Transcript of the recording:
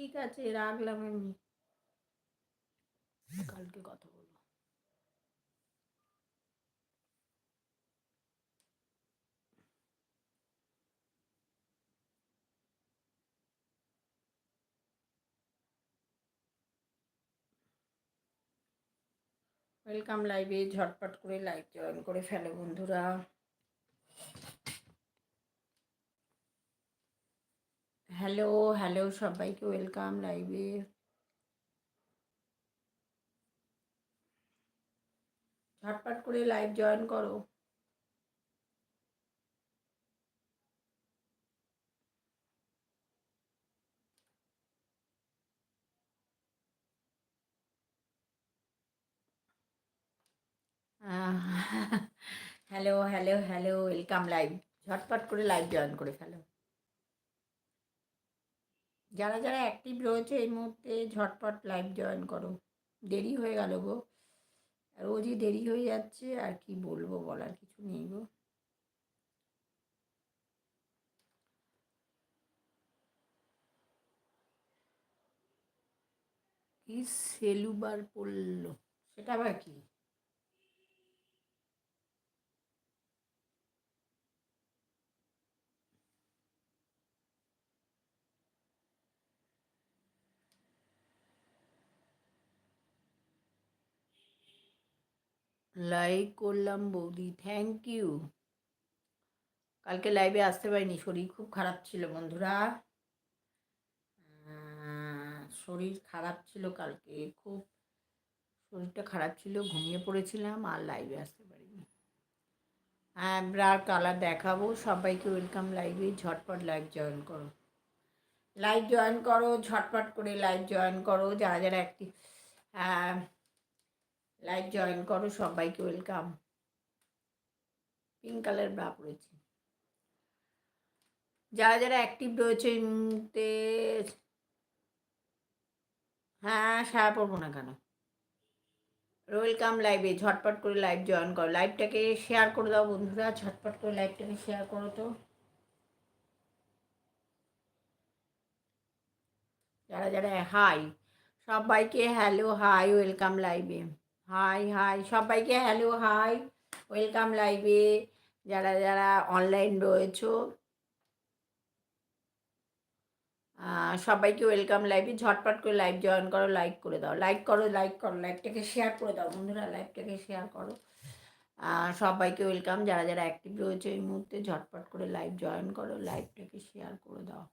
ঠিক আছে, রাখলাম আমি। কালকে কথা বলব। ওয়েলকাম লাইভে ঝটপট করে লাইভ জয়েন করে ফেলো বন্ধুরা। হ্যালো হ্যালো সবাইকে ওয়েলকাম লাইভে। ঝটপট করে লাইভ জয়েন করো। Hello hello hello, welcome live. ঝটপট করে লাইভ জয়েন করে ফেলো। যারা যারা অ্যাক্টিভ রয়েছে এই মুহূর্তে ঝটপট লাইভ জয়েন করো। দেরি হয়ে গেল গো। রোজই দেরি হয়ে যাচ্ছে, আর কি বলব বলার কিছু নেই গো। সেলুবার পড়ল? সেটা আবার কি? লাইক করলাম বৌদি থ্যাংক ইউ কালকে লাইভে আসতে পারিনি, শরীর খুব খারাপ ছিল বন্ধুরা। শরীর খারাপ ছিল কালকে, খুব শরীরটা খারাপ ছিল, ঘুমিয়ে পড়েছিলাম, আর লাইভে আসতে পারিনি। হ্যাঁ ব্রার কালার দেখাবো, সবাইকে ওয়েলকাম লাইভে ঝটপট লাইভ জয়েন করো। লাইভ জয়েন করো, ঝটপট করে লাইভ জয়েন করো, যারা যারা একটি লাইভ জয়েন করো, সবাইকে ওয়েলকাম পিঙ্ক কালার ব্রা পড়েছি যারা যারা অ্যাক্টিভ রয়েছে মুহূর্তে হ্যাঁ সায়া পড়ব না কেন? ওয়েলকাম লাইভে ঝটপট করে লাইভ জয়েন করো। লাইভটাকে শেয়ার করে দাও বন্ধুরা, ঝটপট করে লাইভটাকে শেয়ার করো তো। যারা যারা হাই সবাইকে হ্যালো হাই ওয়েলকাম লাইভে হাই হাই সবাইকে হ্যালো হাই ওয়েলকাম লাইভে যারা যারা অনলাইন রয়েছ। সবাইকে ওয়েলকাম লাইভে ঝটপট করে লাইভ জয়েন করো লাইক করে দাও। লাইক করো লাইক করো। লাইভটাকে শেয়ার করে দাও। বন্ধুরা লাইভটাকে শেয়ার করো। সবাইকে ওয়েলকাম যারা যারা অ্যাক্টিভ রয়েছে এই মুহূর্তে, ঝটপট করে লাইভ জয়েন করো। লাইভটাকে শেয়ার করে দাও।